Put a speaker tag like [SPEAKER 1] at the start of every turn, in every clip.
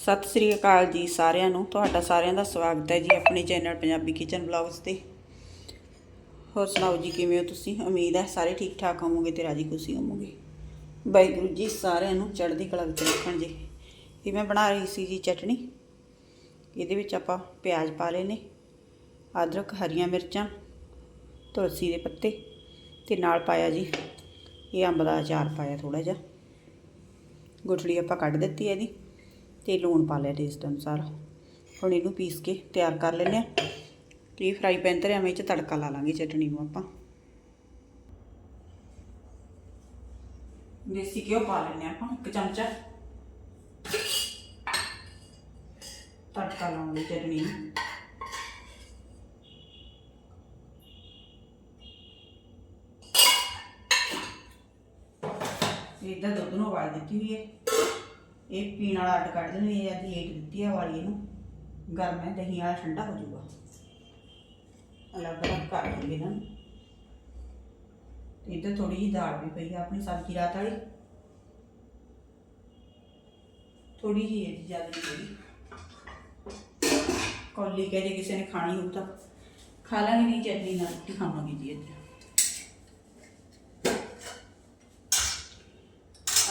[SPEAKER 1] ਸਤਿ ਸ੍ਰੀ ਅਕਾਲ ਜੀ ਸਾਰਿਆਂ ਨੂੰ। ਤੁਹਾਡਾ ਸਾਰਿਆਂ ਦਾ ਸਵਾਗਤ ਹੈ ਜੀ ਆਪਣੇ ਚੈਨਲ ਪੰਜਾਬੀ ਕਿਚਨ ਬਲੌਗਸ ਤੇ। ਹੋਰ ਸੁਣਾਓ ਜੀ, ਕਿਵੇਂ ਹੋ ਤੁਸੀਂ? ਉਮੀਦ ਹੈ ਸਾਰੇ ਠੀਕ ਠਾਕ ਹੋਵੋਗੇ ਤੇ ਰਾਜੀ ਖੁਸ਼ੀ ਹੋਵੋਗੇ। ਵਾਹਿਗੁਰੂ ਜੀ ਸਾਰਿਆਂ ਨੂੰ ਚੜ੍ਹਦੀ ਕਲਾ ਵਿੱਚ ਰੱਖਣ ਜੀ। ਇਹ ਮੈਂ ਬਣਾ ਰਹੀ ਸੀ ਜੀ ਚਟਣੀ ਇਹਦੇ ਵਿੱਚ ਆਪਾਂ ਪਿਆਜ਼ ਪਾ ਲਏ ਨੇ, ਅਦਰਕ, ਹਰੀਆਂ ਮਿਰਚਾਂ, ਤੁਲਸੀ ਦੇ ਪੱਤੇ ਤੇ ਨਾਲ ਪਾਇਆ ਜੀ, ਇਹ ਅੰਬ ਦਾ ਅਚਾਰ ਪਾਇਆ ਥੋੜਾ ਜਿਹਾ। ਗੁਠਲੀ ਆਪਾਂ ਕੱਢ ਦਿੱਤੀ ਹੈ ਇਹਦੀ। ਤੇ ਲੂਣ ਪਾ ਲਿਆ ਟੇਸਟ ਅਨੁਸਾਰ। ਹੁਣ ਇਹਨੂੰ ਪੀਸ ਕੇ ਤਿਆਰ ਕਰ ਲੈਂਦੇ ਆ ਤੇ ਫਰਾਈ ਪੈਨ ਤੇ ਐਵੇਂ ਚ ਤੜਕਾ ਲਾ ਲਾਂਗੇ ਚਟਣੀ ਨੂੰ ਆਪਾਂ। ਦੇਸੀ ਘਿਓ ਪਾ ਲੈਂਦੇ ਹਾਂ ਆਪਾਂ, ਇੱਕ ਚਮਚਾ। ਤੜਕਾ ਲਾਉਣ ਲਈ ਚਟਣੀ ਨੂੰ। ਇਹਦਾ ਦੁੱਧ ਨੂੰ ਉਬਾਲ ਦਿੱਤੀ ਹੋਈ ਹੈ। ਇਹ ਪੀਣ ਵਾਲਾ ਅੱਡ ਕੱਢ ਦੇਣੀ ਹੈ ਅੱਜ ਲੇਟ ਦਿੱਤੀ ਹੈ ਵਾਲੀ ਇਹਨੂੰ। ਗਰਮ ਹੈ, ਦਹੀਂ ਵਾਲਾ ਠੰਡਾ ਹੋ ਜਾਊਗਾ। ਅਲੱਗ ਅਲੱਗ ਕਰ ਲਈਏ ਨਾ। ਇੱਧਰ ਥੋੜੀ ਜਿਹੀ ਦਾਲ ਵੀ ਪਈ ਆ ਆਪਣੀ, ਸਬਜ਼ੀ ਰਾਤ ਵਾਲੀ। ਥੋੜੀ ਜਿਹੀ ਹੈ ਜ਼ਿਆਦਾ ਨਹੀਂ ਪਈ। ਕੌਲੀ ਕਹੇ ਜੇ ਕਿਸੇ ਨੇ ਖਾਣੀ ਹੋਊ ਤਾਂ। ਖਾ ਲਾਂਗੇ, ਨਹੀਂ ਚਟਨੀ ਨਾਲ ਰੋਟੀ ਖਾਵਾਂਗੇ ਜੀ ਅੱਜ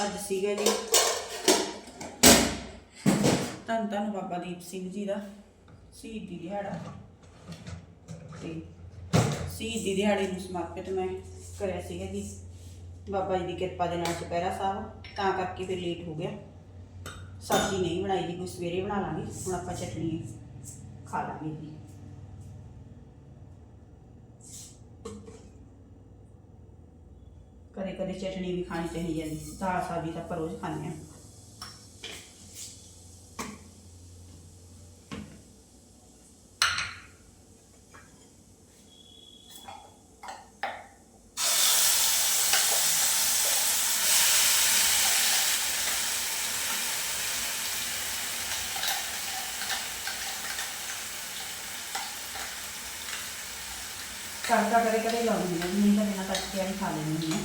[SPEAKER 1] ਅੱਜ ਸੀਗਾ ਜੀ ਧੰਨ ਧੰਨ ਬਾਬਾ ਦੀਪ ਸਿੰਘ ਜੀ ਦਾ ਸ਼ਹੀਦੀ ਦਿਹਾੜਾ। ਤੇ ਸ਼ਹੀਦੀ ਦਿਹਾੜੇ ਨੂੰ ਸਮਰਪਿਤ ਮੈਂ ਕਰਿਆ ਸੀਗਾ ਜੀ। ਬਾਬਾ ਜੀ ਦੀ ਕਿਰਪਾ ਦੇ ਨਾਲ ਚੁਪਹਿਰਾ ਸਾਹਿਬ, ਤਾਂ ਕਰਕੇ ਫਿਰ ਲੇਟ ਹੋ ਗਿਆ। ਸਬਜ਼ੀ ਨਹੀਂ ਬਣਾਈ ਜੀ, ਕੋਈ ਸਵੇਰੇ ਬਣਾ ਲਾਂਗੇ, ਹੁਣ ਆਪਾਂ ਚਟਣੀ ਖਾ ਲਾਂਗੇ ਜੀ। ਕਦੇ ਕਦੇ ਚਟਣੀ ਵੀ ਖਾਣੀ ਚਾਹੀਦੀ ਹੈ ਜੀ ਦਾਲ ਸਬਜ਼ੀ ਤਾਂ ਆਪਾਂ ਰੋਜ਼ ਖਾਂਦੇ ਹਾਂ। ਤੜਕਾ ਕਦੇ ਕਦੇ ਲਾਉਂਦੀ ਹਾਂ ਨਹੀਂ ਤਾਂ ਬਿਨਾਂ ਤੜਕੇ ਵਾਲੀ ਖਾ ਲੈਂਦੀ ਹਾਂ।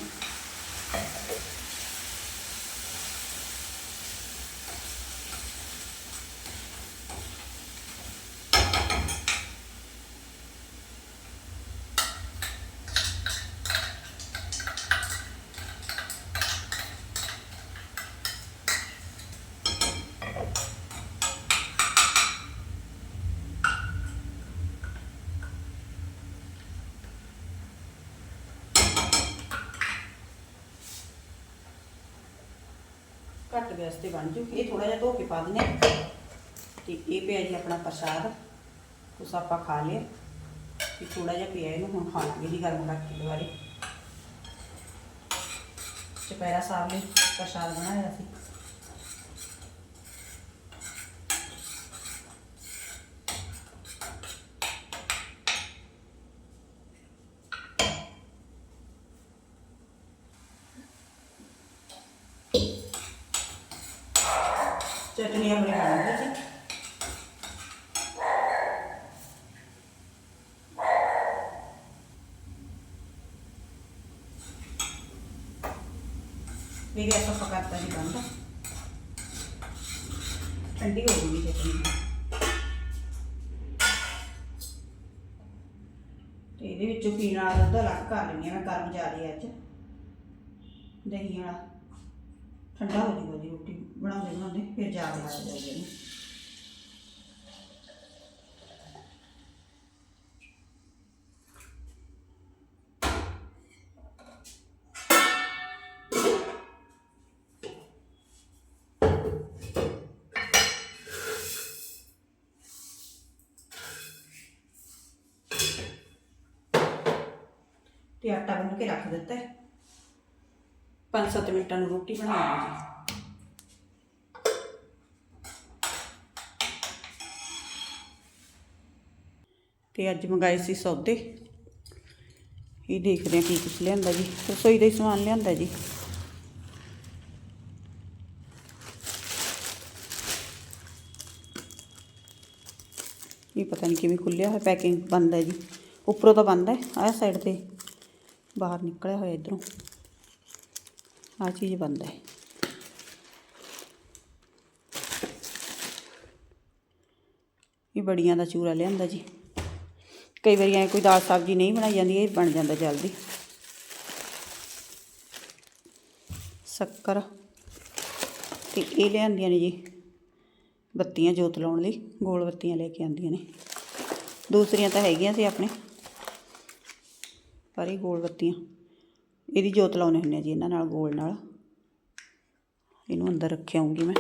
[SPEAKER 1] ਘੱਟ ਗੈਸ ਤੇ ਬਣ ਜੂ ਇਹ ਥੋੜਾ ਜਿਹਾ ਧੋ ਕੇ ਪਾ ਦਿੰਦੇ ਹਾਂ। ਤੇ ਇਹ ਪਿਆ ਜੀ ਆਪਣਾ ਪ੍ਰਸ਼ਾਦ। ਕੁਛ ਆਪਾਂ ਖਾ ਲਿਆ। ਤੇ ਥੋੜਾ ਜਿਹਾ ਪਿਆ ਇਹਨੂੰ ਹੁਣ ਖਾ ਲਾਂਗੇ ਜੀ ਗਰਮ ਕਰਕੇ ਦੁਬਾਰੇ। ਚਪੈਰਾ ਸਾਹਿਬ ਨੇ ਪ੍ਰਸ਼ਾਦ ਬਣਾਇਆ ਸੀ। ਚਟਨੀ ਆਪਣੀ ਬਣ ਗਈ ਜੀ। ਮੇਰੀ ਆਪਾਂ ਪਕਾਤਾ ਜੀ ਬੰਦ। ਠੰਡੀ ਹੋ ਗਈ ਚਟਨੀ। ਇਹਦੇ ਵਿੱਚੋਂ ਪੀਣ ਵਾਲਾ ਦੁੱਧ ਅਲੱਗ ਕਰ ਲੈਂਦੀ ਹਾਂ ਮੈਂ, ਗਰਮ ਜ਼ਿਆਦਾ ਅੱਜ। ਦਹੀਂ ਵਾਲਾ। ਠੰਡਾ ਹੋ ਜਾਊਗਾ ਜੀ ਰੋਟੀ ਬਣਾਉਂਦੇ ਬਣਾਉਂਦੇ, ਫਿਰ ਜਾ ਕੇ ਲੱਗ ਜਾਊਗਾ ਇਹਨੂੰ। ਤੇ ਆਟਾ ਗੁੰਨ ਕੇ ਰੱਖ ਦਿੱਤਾ ਹੈ। 5-7 ਮਿੰਟਾਂ ਨੂੰ ਰੋਟੀ ਬਣਾਉਣੀ ਜੀ। ਤੇ ਅੱਜ ਮੰਗਾਏ ਸੀ ਸੌਦੇ। ਇਹ ਦੇਖਦੇ ਆ ਕੀ ਕੁਛ ਲਿਆਂਦਾ ਜੀ। ਰਸੋਈ ਦਾ ਹੀ ਸਮਾਨ ਲਿਆਂਦਾ ਜੀ। ਇਹ ਪਤਾ ਨਹੀਂ ਕਿਵੇਂ ਖੁੱਲਿਆ ਹੋਇਆ, ਪੈਕਿੰਗ ਬੰਦ ਹੈ ਜੀ। ਉੱਪਰੋਂ ਤਾਂ ਬੰਦ ਹੈ, ਆਹ ਸਾਈਡ ਤੇ ਬਾਹਰ ਨਿਕਲਿਆ ਹੋਇਆ ਇਧਰੋਂ। ਆ ਚੀਜ਼ ਬਣਦਾ ਹੈ। ਇਹ ਬੜੀਆਂ ਦਾ ਚੂਰਾ ਲਿਆਂਦਾ ਜੀ। ਕਈ ਵਾਰੀ ਐ ਕੋਈ ਦਾਲ ਸਬਜ਼ੀ ਨਹੀਂ ਬਣਾਈ ਜਾਂਦੀ, ਇਹ ਬਣ ਜਾਂਦਾ ਜਲਦੀ। ਸ਼ੱਕਰ ਤੇ ਇਹ ਲਿਆਂਦੀਆਂ ਨੇ ਜੀ, ਬੱਤੀਆਂ ਜੋਤ ਲਾਉਣ ਲਈ, ਗੋਲ ਬੱਤੀਆਂ ਲੈ ਕੇ ਆਂਦੀਆਂ ਨੇ। ਦੂਸਰੀਆਂ ਤਾਂ ਹੈਗੀਆਂ ਸੀ ਆਪਣੇ, ਪਰ ਇਹ ਗੋਲ ਬੱਤੀਆਂ। ਇਹਦੀ ਜੋਤ ਲਾਉਣੇ ਹੁੰਦੇ ਆ ਜੀ ਇਹਨਾਂ ਨਾਲ, ਗੋਲ ਨਾਲ। ਇਹਨੂੰ ਅੰਦਰ ਰੱਖਿਆ ਆਉਂਗੀ ਮੈਂ।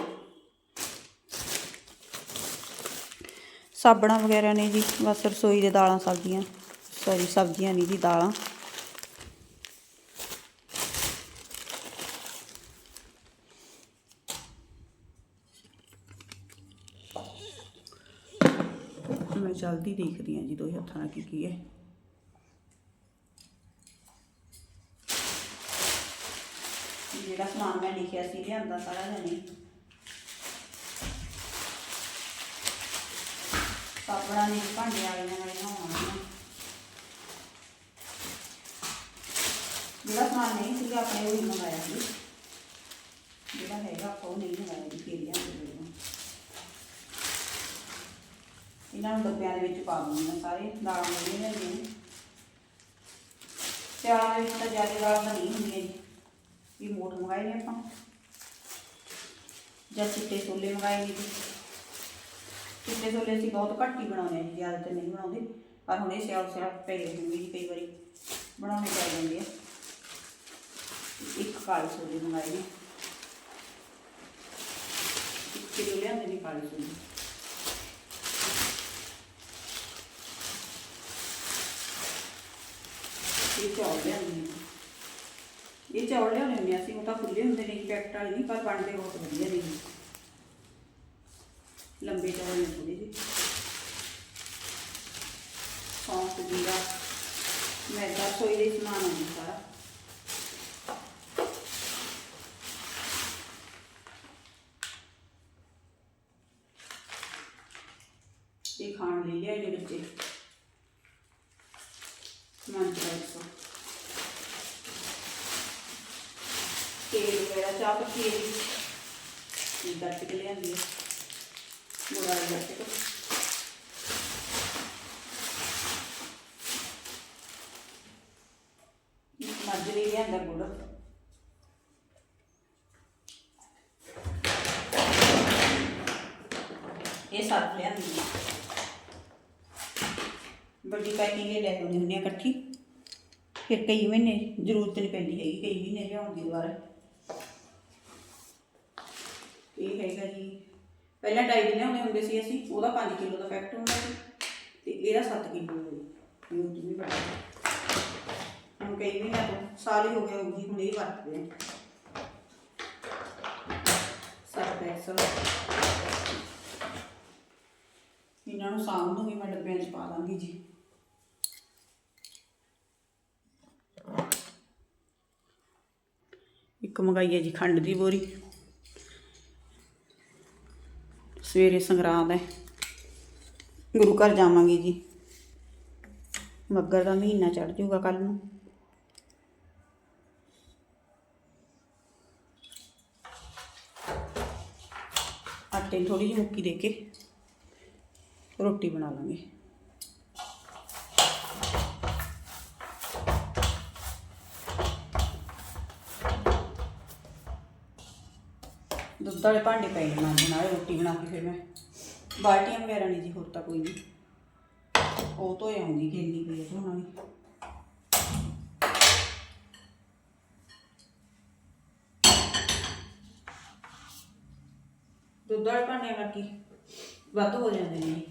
[SPEAKER 1] ਸਾਬਣਾ ਵਗੈਰਾ ਨੇ ਜੀ, ਬਸ ਰਸੋਈ ਦੇ ਦਾਲਾਂ ਸਬਜ਼ੀਆਂ, ਸੌਰੀ, ਸਬਜ਼ੀਆਂ ਨਹੀਂ ਜੀ, ਦਾਲਾਂ। ਮੈਂ ਜਲਦੀ ਦੇਖਦੀ ਹਾਂ ਜੀ ਦੋ ਹੱਥਾਂ ਨਾਲ ਕੀ ਕੀ ਹੈ। ਜਿਹੜਾ ਸਮਾਨ ਮੈਂ ਲਿਖਿਆ ਸੀ, ਲਿਆਂਦਾ ਸਾਰਾ ਜਣੇ ਸਾਬਣਾ ਨੇ ਭਾਂਡੇ ਵਾਲੀਆਂ ਨਾਲ ਨਹਾਉਣਾ ਜਿਹੜਾ ਸਮਾਨ ਨਹੀਂ ਸੀਗਾ ਆਪਣੇ ਉਹ ਹੀ ਮੰਗਾਇਆ ਸੀ। ਜਿਹੜਾ ਹੈਗਾ, ਆਪਾਂ ਉਹ ਨਹੀਂ ਮੰਗਾਇਆ ਜੀ ਫੇਰ ਲਿਆਂਦੇ ਇਹਨਾਂ ਨੂੰ ਡੱਬਿਆਂ ਦੇ ਵਿੱਚ ਪਾ ਦੂੰਗੀ ਮੈਂ ਸਾਰੇ, ਦਾਲਾਂ ਜਿਹੜੀਆਂ ਨੇ। ਸਿਆਲਾਂ ਦੇ ਵਿੱਚ ਤਾਂ ਜ਼ਿਆਦਾ ਦਾਲਾਂ ਨਹੀਂ ਹੁੰਦੀਆਂ ਜੀ। ਵੀ ਮੋਟ ਮੰਗਾਏ ਨੇ ਆਪਾਂ। ਜਾਂ ਚਿੱਟੇ ਛੋਲੇ ਮੰਗਾਏ ਨੇ ਜੀ। ਚਿੱਟੇ ਛੋਲੇ ਅਸੀਂ ਬਹੁਤ ਘੱਟ ਹੀ ਬਣਾਉਂਦੇ ਹਾਂ ਜੀ ਜ਼ਿਆਦਾਤਰ ਨਹੀਂ ਬਣਾਉਂਦੇ। ਪਰ ਹੁਣ ਇਹ ਸਿਆਲ ਸਿਆਲ ਪਏ ਹੋਣਗੇ ਜੀ, ਕਈ ਵਾਰੀ ਬਣਾਉਣੇ ਪੈ ਜਾਂਦੇ ਆ। ਇੱਕ ਕਾਲੇ ਛੋਲੇ ਮੰਗਾਏ ਨੇ। ਇੱਕ ਕਿਲੋ ਲਿਆਂਦੇ ਨੇ ਕਾਲੇ ਛੋਲੇ। ਇਹ ਚੌਲ ਲਿਆਂਦੇ ਨੇ। ਇਹ ਚੌਲ ਲਿਆਉਣੇ ਉਹ ਤਾਂ ਖੁੱਲੇ ਹੁੰਦੇ ਨੇ ਪੈਕਟ ਵਾਲੇ ਨਹੀਂ, ਪਰ ਬਣਦੇ ਬਹੁਤ ਵਧੀਆ ਨੇ। ਲੰਬੇ ਚੌਲ ਨੇ ਥੋੜੇ ਜਿਹੇ। ਸੌਂਫ, ਜੀਰਾ, ਮੈਦਾ ਸੋਈ ਦੇ ਸਮਾਨ ਆਉਂਦਾ ਸਾਰਾ ਇਹ ਖਾਣ ਲਈ ਲਿਆਏ ਨੇ ਬੱਚੇ ਮੰਚ ਰਾਈਸ ਤੇਲ ਵਗੈਰਾ ਚਾਹ ਪੱਤੀ ਇਹਦੀ ਇਹ ਕੱਟ ਕੇ ਲਿਆਂਦੀ ਹੈ ਮੁੜਾ ਕੱਟ ਕੇ। ਮੱਜਰੀ ਲਿਆਂਦਾ ਗੁੜ। ਇਹ ਸੱਤ ਲਿਆਂਦੀ ਹੈ ਵੱਡੀ ਪੈਕਿੰਗ ਇਹ ਲੈ ਆਉਂਦੀ ਹੁੰਦੀ ਇਕੱਠੀ। ਫਿਰ ਕਈ ਮਹੀਨੇ ਜ਼ਰੂਰਤ ਨਹੀਂ ਪੈਂਦੀ ਹੈਗੀ, ਕਈ ਮਹੀਨੇ ਲਿਆਉਣ ਦੀ ਦੁਬਾਰਾ ਇਹ ਹੈਗਾ ਜੀ। ਪਹਿਲਾਂ ਢਾਈ ਦਿਨ ਲਿਆਉਂਦੇ ਹੁੰਦੇ ਸੀ ਅਸੀਂ, ਉਹਦਾ 5 ਕਿਲੋ ਦਾ ਪੈਕਟ ਹੁੰਦਾ ਸੀ ਤੇ ਇਹਦਾ 7 ਕਿਲੋ ਦਾ ਯੂਜ਼ ਵੀ ਬੜਾ ਹੁਣ ਕਈ ਮਹੀਨਿਆਂ ਤੋਂ ਸਾਲ ਹੀ ਹੋ ਗਿਆ ਹੋਊਗੀ, ਹੁਣ ਇਹ ਵਰਤਦੇ ਆ। ਸੱਤ ਪੈਸਾ ਇਹਨਾਂ ਨੂੰ ਸਾਂਭ ਦੂੰਗੀ ਮੈਂ ਡੱਬਿਆਂ 'ਚ ਪਾ ਦਾਂਗੀ ਜੀ। ਇੱਕ ਮੰਗਾਈ ਹੈ ਜੀ ਖੰਡ ਦੀ ਬੋਰੀ। ਸਵੇਰੇ ਸੰਗਰਾਂਦ ਹੈ। ਗੁਰੂ ਘਰ ਜਾਵਾਂਗੇ ਜੀ। ਮੱਗਰ ਦਾ ਮਹੀਨਾ ਚੜ ਜਾਊਗਾ ਕੱਲ ਨੂੰ। ਆਟੇ ਨੂੰ ਥੋੜੀ ਜਿਹੀ ਮੁੱਕੀ ਦੇ ਕੇ ਰੋਟੀ ਬਣਾ ਲਾਂਗੇ। ਦੁੱਧ ਵਾਲੇ ਭਾਂਡੇ ਪਏ ਨੇ ਮਾਂਜਣ ਨਾਲੇ, ਰੋਟੀ ਬਣਾ ਕੇ ਫਿਰ ਮੈਂ। ਬਾਲਟੀਆਂ ਵਗੈਰਾ ਨਹੀਂ ਜੀ, ਹੋਰ ਤਾਂ ਕੋਈ ਨਹੀਂ। ਉਹ ਤੋਂ ਆਉਂਗੀ ਕਿੰਨੀ ਪਈ ਹੈ ਧੋਣ ਵਾਲੀ ਦੁੱਧ ਵਾਲੇ ਭਾਂਡਿਆਂ ਕਰਕੇ ਵੱਧ ਹੋ ਜਾਂਦੇ ਨੇ।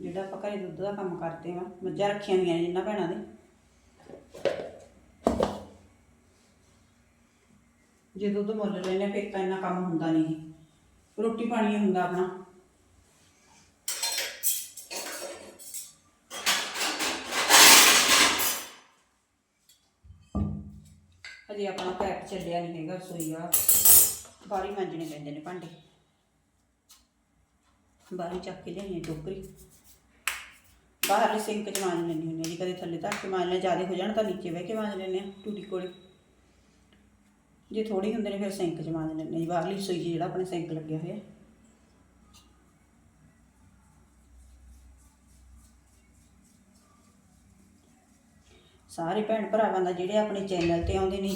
[SPEAKER 1] ਜਿਹੜਾ ਆਪਾਂ ਘਰੇ ਦੁੱਧ ਦਾ ਕੰਮ ਕਰਦੇ ਆ, ਮੱਝਾਂ ਰੱਖੀਆਂ ਹੋਈਆਂ ਨੇ ਜਿੰਨਾਂ ਭੈਣਾਂ ਦੇ। ਜੇ ਦੁੱਧ ਮੁੱਲ ਲੈਣੇ ਫਿਰ ਤਾਂ ਇੰਨਾ ਕੰਮ ਹੁੰਦਾ ਨਹੀਂ ਰੋਟੀ ਪਾਣੀ ਹੁੰਦਾ ਆਪਣਾ। ਹਜੇ ਆਪਣਾ ਪੈਕ ਚੱਲਿਆ ਨਹੀਂ ਹੈਗਾ ਰਸੋਈ ਵਾਲਾ। ਬਾਹਰ ਹੀ ਮਾਂਜਣੇ ਪੈਂਦੇ ਨੇ ਭਾਂਡੇ। ਬਾਹਰ ਚੱਕ ਕੇ ਲਿਆਈਏ ਟੋਕਰੀ। ਬਾਹਰਲੇ ਸਿੰਕ 'ਚ ਮਾਂਜ ਲੈਂਦੀ ਹੁੰਦੀ ਹਾਂ ਜੀ, ਕਦੇ ਥੱਲੇ ਧਰ ਕੇ ਮਾਂਜ ਲੈ ਜ਼ਿਆਦਾ ਹੋ ਜਾਣ ਤਾਂ ਨੀਚੇ ਬਹਿ ਕੇ ਮਾਂਜ ਲੈਂਦੇ ਆ, ਟੂਟੀ ਕੋਲੇ। ਜੇ ਥੋੜੀ ਹੁੰਦੇ ਨੇ ਫਿਰ ਸਿੰਕ 'ਚ ਮਾਰ ਲੈਂਦੇ ਜੀ, ਬਾਹਰਲੀ ਸੂਈ ਜਿਹੜਾ ਆਪਣੇ ਸਿੰਕ ਲੱਗਿਆ ਹੋਇਆ। ਸਾਰੇ ਭੈਣ ਭਰਾਵਾਂ ਦਾ ਜਿਹੜੇ ਆਪਣੇ ਚੈਨਲ ਤੇ ਆਉਂਦੇ ਨੇ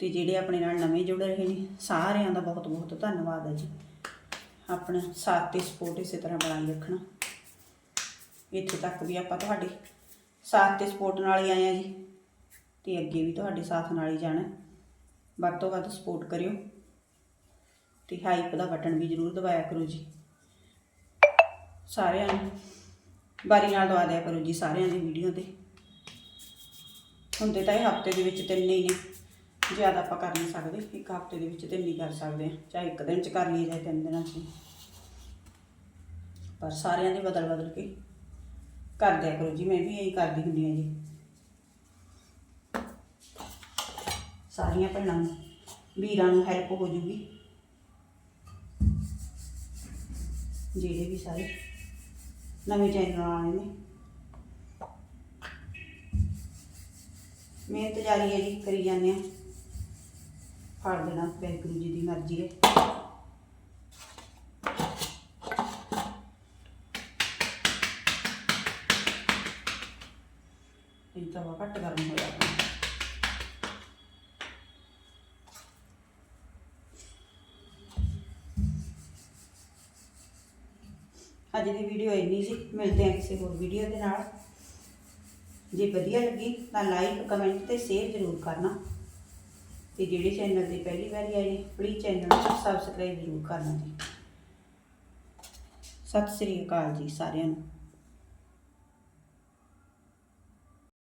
[SPEAKER 1] ਤੇ ਜਿਹੜੇ ਆਪਣੇ ਨਾਲ ਨਵੇਂ ਜੁੜ ਰਹੇ ਨੇ, ਸਾਰਿਆਂ ਦਾ ਬਹੁਤ ਬਹੁਤ ਧੰਨਵਾਦ ਹੈ ਜੀ। ਆਪਣਾ ਸਾਥ ਤੇ ਸਪੋਰਟ ਇਸੇ ਤਰ੍ਹਾਂ ਬਣਾਈ ਰੱਖਣਾ। ਇੱਥੇ ਤੱਕ ਵੀ ਆਪਾਂ ਤੁਹਾਡੇ ਸਾਥ ਤੇ ਸਪੋਰਟ ਨਾਲ ਹੀ ਆਏ ਆ ਜੀ, ਤੇ ਅੱਗੇ ਵੀ ਤੁਹਾਡੇ ਸਾਥ ਨਾਲ ਹੀ ਜਾਣਾ। ਵੱਧ ਤੋਂ ਵੱਧ ਸਪੋਰਟ ਕਰਿਓ ਤੇ ਹਾਈਪ ਦਾ ਬਟਨ ਵੀ ਜ਼ਰੂਰ ਦਬਾਇਆ ਕਰੋ ਜੀ। ਸਾਰਿਆਂ ਨੂੰ ਬਾਰੀ ਨਾਲ ਦਵਾ ਦਿਆ ਕਰੋ ਜੀ ਸਾਰਿਆਂ ਦੀ ਵੀਡੀਓ ਤੇ। ਹੁੰਦੇ ਤਾਂ ਇਹ ਹਫ਼ਤੇ ਦੇ ਵਿੱਚ ਤਿੰਨ ਹੀ ਨੇ, ਜ਼ਿਆਦਾ ਆਪਾਂ ਕਰ ਨਹੀਂ ਸਕਦੇ, ਇੱਕ ਹਫ਼ਤੇ ਦੇ ਵਿੱਚ ਤਿੰਨ ਹੀ ਕਰ ਸਕਦੇ ਹਾਂ, ਚਾਹੇ ਇੱਕ ਦਿਨ ਚ ਕਰ ਲਈਏ, ਚਾਹੇ ਤਿੰਨ ਦਿਨਾਂ ਚ। ਪਰ ਸਾਰਿਆਂ ਦੇ ਬਦਲ ਬਦਲ ਕੇ ਕਰ ਦਿਆ ਕਰੋ ਜੀ, ਮੈਂ ਵੀ ਇਹੀ ਕਰਦੀ ਹੁੰਦੀ ਹਾਂ ਜੀ। ਸਾਰੀਆਂ ਭੈਣਾਂ ਨੂੰ, ਵੀਰਾਂ ਨੂੰ ਹੈਲਪ ਹੋ ਜੂਗੀ। ਜਿਹੜੇ ਵੀ ਸਾਰੇ ਨਵੇਂ ਚੈਨਲ ਆਏ ਨੇ। ਮਿਹਨਤ ਜਾਰੀ ਹੈ ਜੀ, ਕਰੀ ਜਾਂਦੇ ਆ ਫੜ ਦੇਣਾ ਵਾਹਿਗੁਰੂ ਜੀ ਦੀ ਮਰਜ਼ੀ ਹੈ। ਇਹ ਤਾਂ ਵਾ ਘੱਟ ਕਰਨਾ। ਅੱਜ ਦੀ ਵੀਡੀਓ ਇੰਨੀ ਸੀ। ਮਿਲਦੇ ਹਾਂ ਕਿਸੇ ਹੋਰ ਵੀਡੀਓ ਦੇ ਨਾਲ। ਜੇ ਵਧੀਆ ਲੱਗੀ ਤਾਂ ਲਾਈਕ ਕਮੈਂਟ ਤੇ ਸ਼ੇਅਰ ਜ਼ਰੂਰ ਕਰਨਾ। ਤੇ ਜਿਹੜੇ ਚੈਨਲ ਦੀ ਪਹਿਲੀ ਵਾਰੀ ਆਏ ਨੇ ਪਲੀਜ਼ ਚੈਨਲ ਨੂੰ ਸਬਸਕ੍ਰਾਈਬ ਜ਼ਰੂਰ ਕਰਨਾ ਜੀ। ਸਤਿ ਸ੍ਰੀ ਅਕਾਲ ਜੀ ਸਾਰਿਆਂ ਨੂੰ।